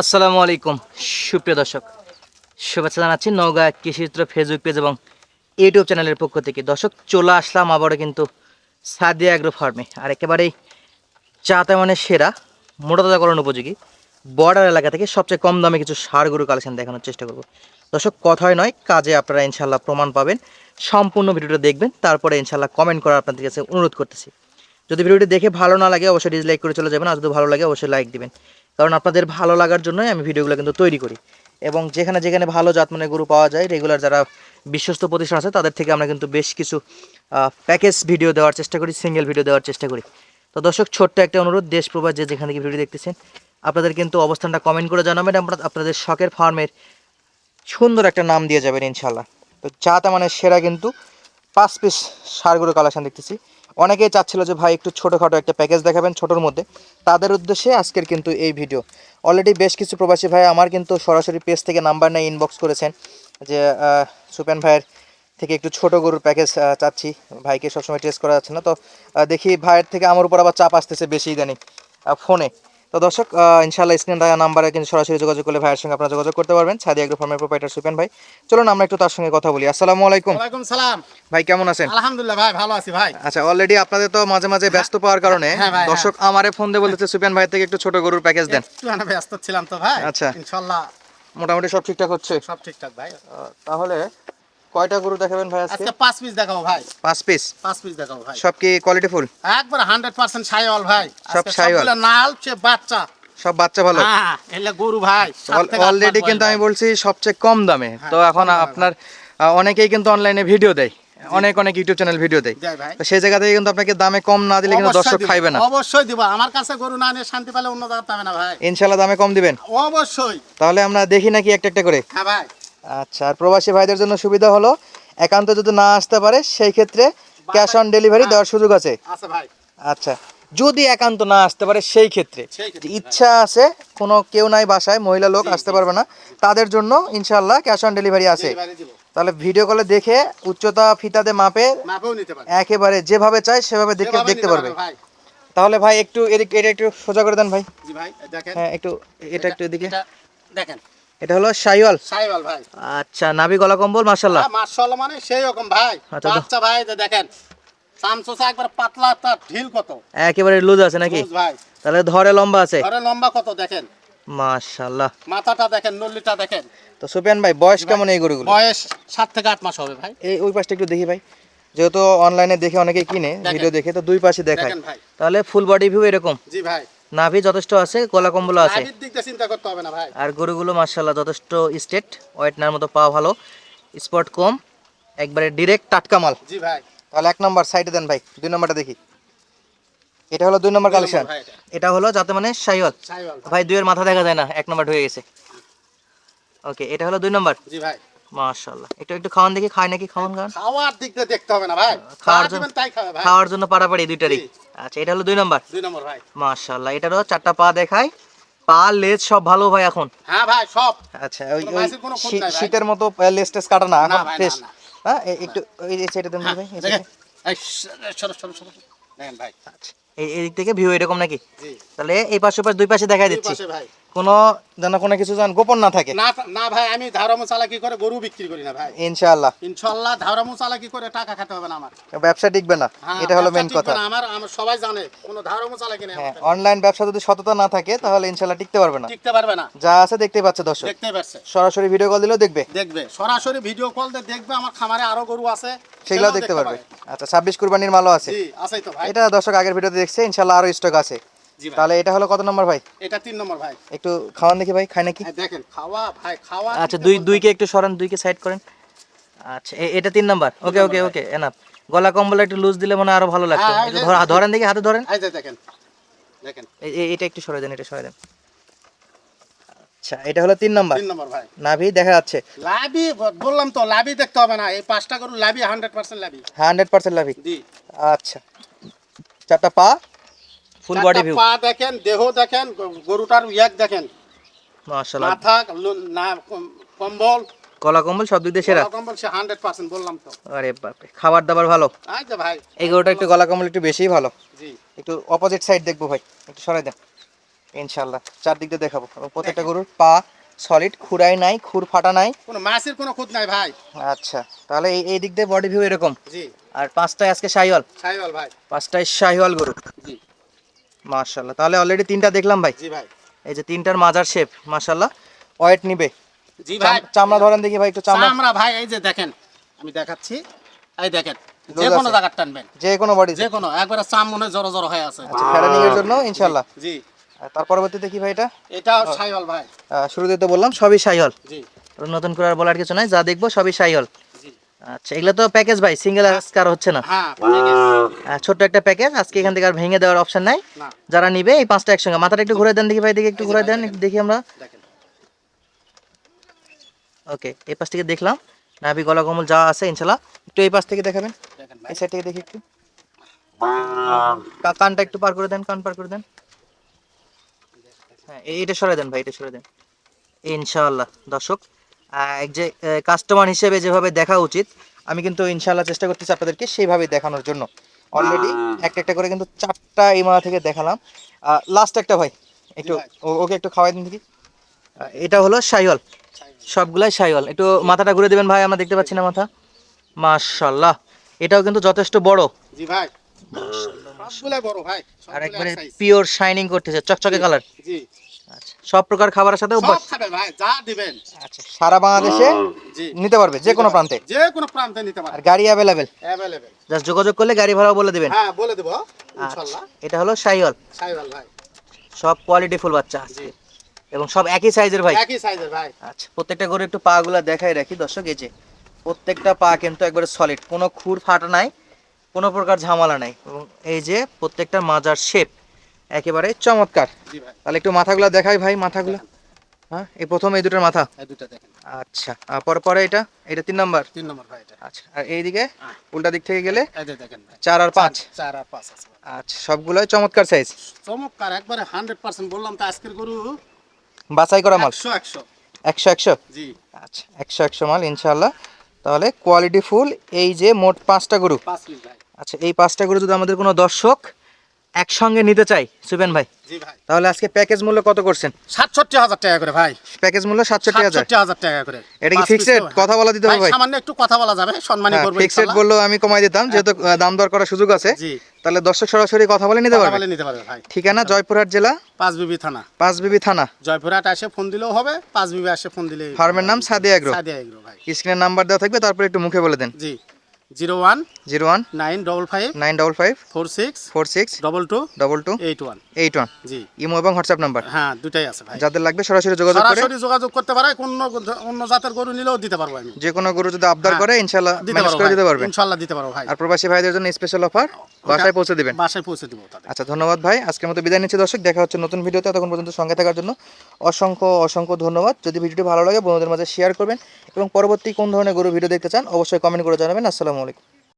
আসসালামু আলাইকুম। সুপ্রিয় দর্শক, শুভেচ্ছা জানাচ্ছি নওগাঁ কৃষিচিত্র ফেসবুক পেজ এবং ইউটিউব চ্যানেলের পক্ষ থেকে। দর্শক, চলে আসলাম আবারও কিন্তু সাদিয়া অ্যাগ্রো ফার্মে আর একেবারেই চা তেমনের সেরা মোটাতাজাকরণ উপযোগী বর্ডার এলাকা থেকে সবচেয়ে কম দামে কিছু সার গরু কালেকশন দেখানোর চেষ্টা করব। দর্শক কথাই নয়, কাজে আপনারা ইনশাল্লাহ প্রমাণ পাবেন। সম্পূর্ণ ভিডিওটা দেখবেন, তারপরে ইনশাল্লাহ কমেন্ট করার আপনাদের কাছে অনুরোধ করতেছি। যদি ভিডিওটি দেখে ভালো না লাগে, অবশ্যই ডিসলাইক করে চলে যাবেন। আর যদি ভালো লাগে, অবশ্যই লাইক দিবেন। কারণ আপনাদের ভালো লাগার জন্যই আমি ভিডিওগুলো কিন্তু তৈরি করি। এবং যেখানে যেখানে ভালো জাতমানের গরু পাওয়া যায় রেগুলার যারা বিশ্বস্ত প্রতিষ্ঠান আছে, তাদের থেকে আমরা কিন্তু বেশ কিছু প্যাকেজ ভিডিও দেওয়ার চেষ্টা করি সিঙ্গেল ভিডিও দেওয়ার চেষ্টা করি। তো দর্শক, ছোট্ট একটা অনুরোধ, দেশ প্রবাস যে যেখান থেকে ভিডিও দেখতেছেন, আপনাদের কিন্তু অবস্থানটা কমেন্ট করে জানাবেন, আমরা আপনাদের শখের ফার্মের সুন্দর একটা নাম দিয়ে যাবেন ইনশাল্লাহ তো চা মানে সেরা কিন্তু পাঁচ পিস সারগুলো কালেকশান দেখতেছি। অনেকেই চাচ্ছিল যে ভাই একটু ছোটোখাটো একটা প্যাকেজ দেখাবেন ছোটোর মধ্যে। তাদের উদ্দেশ্যে আজকের কিন্তু এই ভিডিও অলরেডি বেশ কিছু প্রবাসী ভাই আমার কিন্তু সরাসরি পেজ থেকে নাম্বার নিয়ে ইনবক্স করেছেন যে সুপেন ভাইয়ের থেকে একটু ছোট গরুর প্যাকেজ চাচ্ছি। ভাইকে সবসময় টেস্ট করা যাচ্ছে না। তো দেখি ভাইয়ের থেকে আমার উপর আবার চাপ আসতেছে বেশি ইদানিং ফোনে তো দর্শক ইনশাল্লাহ স্ক্রিন দেওয়া নাম্বারে কিন্তু সরাসরি যোগাযোগ করলে ভাইয়ের সঙ্গে আপনারা যোগাযোগ করতে পারবেন। সাদি এগ্রো ফার্মের প্রোপাইটার সুপেন ভাই। চলুন আমরা একটু তার সঙ্গে কথা বলি। আসসালামু আলাইকুম। ওয়ালাইকুম সালাম। ভাই কেমন আছেন? আলহামদুলিল্লাহ ভাই ভালো আছি ভাই। আচ্ছা অলরেডি আপনাদের তো মাঝে মাঝে ব্যস্ত পাওয়ার কারণে হ্যাঁ দর্শক আমারে ফোন দিয়ে বলতেছে সুপেন ভাই থেকে একটু ছোট গরুর প্যাকেজ দেন। একটু আমি ব্যস্ত ছিলাম তো ভাই। আচ্ছা। ইনশাআল্লাহ। মোটামুটি সব ঠিকঠাক হচ্ছে? সব ঠিকঠাক ভাই। তাহলে কয়টা গরু দেখাবেন ভাই আজকে? আজকে পাঁচ পিস দেখাবো ভাই। পাঁচ পিস পাঁচ পিস দেখাবো ভাই। সব কি কোয়ালিটি ফুল একবার হান্ড্রেড পার্সেন্ট সাইওয়াল ভাই। সব সাইওয়াল। নাল সে বাচ্চা। সব বাচ্চা ভালো? হ্যাঁ এলে গরু ভাই অলরেডি কিন্তু আমি বলছি সবচেয়ে কম দামে। হ্যাঁ, তো এখন আপনার অনেকেই কিন্তু অনলাইনে ভিডিও দেয়। অনেক অনেক ইউটিউব চ্যানেল ভিডিও দেয়। তো সেই জায়গা থেকে কিন্তু আপনাকে দামে কম না দিলে কিন্তু দর্শক খাইবে না। অবশ্যই দিব। আমার কাছে গরু না নিয়ে শান্তি পেলে অন্য জায়গায় পাবে না ভাই। ইনশাল্লাহ দামে কম দিবেন। অবশ্যই। তাহলে আমরা দেখি নাকি একটা একটা করে। হ্যাঁ ভাই। আচ্ছা আর প্রবাসী ভাইদের জন্য সুবিধা হলো একান্ত যদি না আসতে পারে সেই ক্ষেত্রে ক্যাশ অন ডেলিভারি দেওয়ার সুযোগ আছে। আচ্ছা যদি একান্ত না আসতে পারে সেই ক্ষেত্রে সেই ক্ষেত্রে, যে ইচ্ছা আছে কোনো কেউ নাই বাসায় মহিলা লোক আসতে পারবে না তাদের জন্য ইনশাল্লাহ ক্যাশ অন ডেলিভারি আছে। তাহলে ভিডিও কলে দেখে উচ্চতা ফিতাতে মাপে একেবারে যেভাবে চায় সেভাবে দেখে দেখতে পারবে। তাহলে ভাই একটু এটা একটু সোজা করে দেন ভাই। হ্যাঁ একটু এটা একটু এদিকে। দেখেন। এটা হলো শাইওয়াল। সাইওয়াল ভাই। আচ্ছা নাভি গলা কম্বল মার্শাল্লাহ মার্শাল্লাহ মানে সেই রকম ভাই। আচ্ছা, ভাই দেখেন সামসোসা একবার পাতলা তার ঢিল কত। একেবারে লুজ আছে নাকি? ভাই। তাহলে ধরে লম্বা আছে। ধরে লম্বা কত দেখেন? মাশাল্লাহ মাথাটা দেখেন নল্লিটা দেখেন। তো সুপিয়ান ভাই বয়স কেমন এই গরুগুলো বয়স সাত থেকে আট মাস হবে ভাই। এই ওই পাশটা একটু দেখি ভাই। যেহেতু অনলাইনে দেখে অনেকে কিনে ভিডিও দেখে তো দুই পাশে দেখায়। দেখেন তাহলে ফুল বডি ভিউ এরকম? জি ভাই। নাভি যথেষ্ট আছে গলা কম্বল আছে। লাভির দিক দিয়ে চিন্তা করতে হবে না ভাই। আর গরুগুলো মার্শাল্লাহ যথেষ্ট স্টেট ওয়েটনার মতো পাওয়া ভালো স্পট কম একবারে ডিরেক্ট টাটকা মাল। জি ভাই। তাহলে এক নম্বর সাইডে দেন ভাই দুই নম্বরটা দেখি। এটা হলো দুই নম্বর কালেকশন এটা। হলো যাতে মানে সাইওয়াল সাইওয়াল ভাই দুইয়ের মাথা দেখা যায় না এক নম্বর ঢুকে গেছে। ওকে এটা হলো দুই নম্বর। জি ভাই। মাশাল্লাহ একটু একটু খাওয়ান দেখি খায় নাকি খাওয়ান খাওয়ান খাওয়ার দিক দেখতে হবে না ভাই। খাওয়ার জন্য- তাই খাবে ভাই। খাওয়ার জন্য পাড়াপাড়ি দুইটারই। আচ্ছা এটা হলো দুই নম্বর? দুই নম্বর ভাই। মাশাল্লাহ এটারও চারটা পা দেখায় পা লেজ সব ভালো ভাই এখন? হ্যাঁ ভাই সব। আচ্ছা ওই। শীতের মতো লেজ টেস কাটা না এখন ফ্রেশ হ্যাঁ একটু ওই যে সাইডে দেন হ্যাঁ, ভাই এই। এই সরো সরো সরো দেখেন ভাই। আচ্ছা এই এই দিক থেকে ভিউ এরকম নাকি? তাহলে এই পাশে পাশে দুই পাশে দেখাই দুই দিচ্ছি। পাশে ভাই। কোনো যেন কোনো কিছু যেন গোপন না থাকে। না না ভাই আমি ধারামো চালাকি করে গরু বিক্রি করি না ভাই? ইনশাআল্লাহ। ইনশাল্লাহ ধারামো চালাকি করে টাকা খেতে হবে না আমার? ব্যবসা টিকবে না হ্যাঁ, এটা হলো মেন কথা। আমার আমার সবাই জানে কোনো ধারামো চালাকি নেই হ্যাঁ অনলাইন ব্যবসা যদি সততা না থাকে তাহলে ইনশাআল্লাহ টিকতে পারবে না। টিকতে পারবে না। যা আছে দেখতেই পাচ্ছে দর্শক। দেখতেই পারছে। সরাসরি ভিডিও কল দিলেও দেখবে। দেখবে। সরাসরি ভিডিও কল দিয়ে দেখবে আমার খামারে আরও গরু আছে সেগুলো দেখতে পারবে। আচ্ছা ছাব্বিশ কুরবানির মালও আছে। জি আছেই তো ভাই। এটা দর্শক আগের ভিডিওতে দেখছে ইনশাআল্লাহ আরও স্টক আছে। তাহলে এটা হলো কত নম্বর ভাই? এটা তিন নম্বর ভাই। একটু খাওয়ান দেখি ভাই খায় নাকি? দেখেন খাওয়া ভাই খাওয়া আচ্ছা দুই দুইকে একটু সরান দুইকে সাইড করেন। আচ্ছা এটা তিন নাম্বার। ওকে ওকে ওকে এনাফ গলা কম্বল একটু লুজ দিলে মনে আরও ভালো লাগতো। হ্যাঁ, ধরেন দেখি হাতে ধরেন। দেখেন এটা একটু সরে দেন এটা সরে দেন। আচ্ছা এটা হলো তিন নাম্বার। তিন নম্বর ভাই। নাভি দেখা যাচ্ছে। লাভি বললাম তো লাভি দেখতে হবে না। এই পাঁচটা গরু লাভি হান্ড্রেড পার্সেন্ট লাভি। হান্ড্রেড পার্সেন্ট লাভি। জি। আচ্ছা চারটা পা। ফুল বডি ভিউ পা দেখেন দেহ দেখেন গরুটার ইয়াক দেখেন। মাশাআল্লাহ। মাথা না কম্বল। গলা কম্বল সব দিক দিয়ে সেরা। কম্বল সে হান্ড্রেড পার্সেন্ট বললাম তো। আরে বাপরে খাবার দাবার ভালো। এই যে ভাই। এই গরুটা একটু গলা কম্বল একটু বেশিই ভালো। জি। একটু অপোজিট সাইড দেখব ভাই একটু সরাই দেন। ইনশাল্লাহ চারদিক দিয়ে দেখাবো। প্রত্যেকটা গরুর পা সলিড খুরাই নাই খুর ফাটা নাই। কোনো মাছের কোনো খুঁত নাই ভাই। আচ্ছা তাহলে এই এই দিক দিয়ে বডি ভিউ এরকম। জি। আর পাঁচটায় আজকে শাহিওয়াল। সাইওয়াল ভাই। পাঁচটায় শাহিওয়াল গরু। জি। মাশাল্লাহ তাহলে অলরেডি তিনটা দেখলাম ভাই? জি ভাই। এই যে তিনটার মাজার শেপ মাশাল্লাহ ওয়েট নিবে। জি ভাই। চামড়া ধরেন দেখি ভাই একটু চামড়া। চামড়া ভাই এই যে দেখেন আমি দেখাচ্ছি। এই দেখেন যে কোনো আছে। জায়গার টানবেন। যে কোনো বডি যে কোনো একবারে চাম মনে হয় জড়ো জড়ো হয়ে আছে। আচ্ছা এর জন্য ইনশাল্লাহ জি তার পরবর্তীতে কি ভাই এটা? এটাও সাইওয়াল ভাই। শুরুতে তো বললাম সবই শাহিওয়াল জি। নতুন করে আর বলার কিছু নাই যা দেখব সবই জি আচ্ছা এগুলো তো প্যাকেজ ভাই সিঙ্গেল আজকার হচ্ছে না। হ্যাঁ ছোট্ট একটা প্যাকেজ আজকে এখান থেকে আর ভেঙে দেওয়ার অপশন নাই। যারা নিবে এই পাঁচটা একসঙ্গে। মাথাটা একটু ঘুরে দেন দেখি ভাই দেখি একটু ঘুরে দেন দেখি আমরা। ওকে এই পাশ থেকে দেখলাম। নাভি গলা কমল যা আছে ইনশাল্লাহ। একটু এই পাশ থেকে দেখাবেন। এই সাইড থেকে দেখি একটু। কানটা একটু পার করে দেন কান পার করে দেন। হ্যাঁ এই- এইটা সরে দেন ভাই এটা সরে দেন। ইনশাআল্লাহ দর্শক। যে কাস্টমার হিসেবে যেভাবে দেখা উচিত আমি কিন্তু ইনশাল্লাহ চেষ্টা করতেছি আপনাদেরকে সেইভাবে দেখানোর জন্য। অলরেডি একটা একটা করে কিন্তু চারটা এই মাথা থেকে দেখালাম। লাস্ট একটা ভাই একটু ওকে একটু খাওয়াই দিন দেখি। এটা হলো শাইওয়াল। সাইওয়াল। সবগুলাই শাইওয়াল। একটু মাথাটা ঘুরে দিবেন ভাই আমরা দেখতে পাচ্ছি না মাথা। মাশাল্লাহ এটাও কিন্তু যথেষ্ট বড়। জি ভাই। আর একবারে পিওর শাইনিং করতেছে চকচকে কালার জি। সব প্রকার খাবারের সাথে সব অভ্যাস। খাবে ভাই যা দিবেন। আচ্ছা। সারা বাংলাদেশে জি। নিতে পারবে যে কোনো প্রান্তে। যে কোনো প্রান্তে নিতে পারবে। আর গাড়ি অ্যাভেলেবেল অ্যাভেলেবেল জাস্ট যোগাযোগ করলে গাড়ি ভাড়াও বলে দিবেন। হ্যাঁ বলে দেবো আচ্ছা। ইনশাআল্লাহ এটা হলো শাইওয়াল। সাইওয়াল ভাই। সব কোয়ালিটি ফুল বাচ্চা আছে। এবং সব একই সাইজের ভাই। একই সাইজের ভাই। আচ্ছা প্রত্যেকটা গরু একটু পা গুলা দেখাই রাখি। দর্শক এই যে প্রত্যেকটা পা কিন্তু একবারে সলিড কোনো খুর ফাটা নাই কোনো প্রকার ঝামেলা নাই। এবং এই যে প্রত্যেকটা মাজার শেপ একেবারে চমৎকার। তাহলে একটু মাথাগুলো দেখাই ভাই মাথাগুলো। হ্যাঁ এই প্রথম এই দুটোর মাথা? এই দুটো দেখেন। আচ্ছা আর পরে পরে এটা? এটা তিন নাম্বার? তিন নম্বর ভাই এটা। আচ্ছা আর এইদিকে হ্যাঁ। উল্টা দিক থেকে গেলে এই যে দেখেন ভাই। চার আর পাঁচ। চার আর পাঁচ আছে আচ্ছা সবগুলোই চমৎকার সাইজ চমৎকার একবারে হান্ড্রেড পার্সেন্ট বললাম তো আজকের গরু। বাছাই করা মাল? একশো একশো। একশো একশো? জি। আচ্ছা একশো একশো মাল ইনশাল্লাহ তাহলে কোয়ালিটি ফুল এই যে মোট পাঁচটা গরু। পাঁচ পিস ভাই। আচ্ছা এই পাঁচটা গরু যদি আমাদের কোনো দর্শক একসঙ্গে নিতে চাই সুবেন ভাই। তাহলে আজকে প্যাকেজ মূল্য কত করছেন? সাতষট্টি হাজার টাকা করে ভাই। প্যাকেজ মূল্য সাতষট্টি হাজার। টাকা করে। এটা কি পাঁচ? তো, কথা বলা দিতে হবে ভাই? সামান্য একটু কথা বলা যাবে সম্মানী করব ফিক্সড। বললেও আমি কমাই দিতাম যেহেতু দাম দর করার সুযোগ আছে। জি। তাহলে দর্শক সরাসরি কথা বলে নিতে পারবে? নিতে পারবে ভাই। ঠিকানা জয়পুরহাট জেলা? পাঁচ বিবি থানা। পাঁচবিবি থানা। জয়পুরহাট এসে ফোন দিলেও হবে পাঁচ বিবি এসে ফোন দিলে ফার্মের নাম সাদিয়া এগ্রো। সাদিয়া এগ্রো ভাই। স্ক্রিনের নাম্বার দেওয়া থাকবে তারপরে একটু মুখে বলে দেন। জি। Zero one zero one nine double five nine double five four six four six double two double two eight one eight one জি। ইমো এবং হোয়াটসঅ্যাপ নাম্বার? হ্যাঁ দুটাই আছে ভাই। যাদের লাগবে সরাসরি যোগাযোগ করে সরাসরি যোগাযোগ করতে পারে অন্য অন্য জাতের গরু নিলেও দিতে পারব আমি। যে কোনো গরু যদি আবদার হ্যাঁ, করে ইনশাল্লাহ দিতে ম্যানেজ করে দিতে পারবেন ইনশাল্লাহ দিতে পারব ভাই। আর প্রবাসী ভাইদের জন্য স্পেশাল অফার বাসায় পৌঁছে দিবেন। বাসায় পৌঁছে দেবো আচ্ছা ধন্যবাদ ভাই। আজকের মতো বিদায় নিচ্ছি দর্শক দেখা হচ্ছে নতুন ভিডিওতে। তখন পর্যন্ত সঙ্গে থাকার জন্য অসংখ্য অসংখ্য ধন্যবাদ। যদি ভিডিওটি ভালো লাগে বন্ধুদের মাঝে শেয়ার করবেন এবং পরবর্তী কোন ধরনের গরু ভিডিও দেখতে চান অবশ্যই কমেন্ট করে জানাবেন। আসসালামু আলাইকুম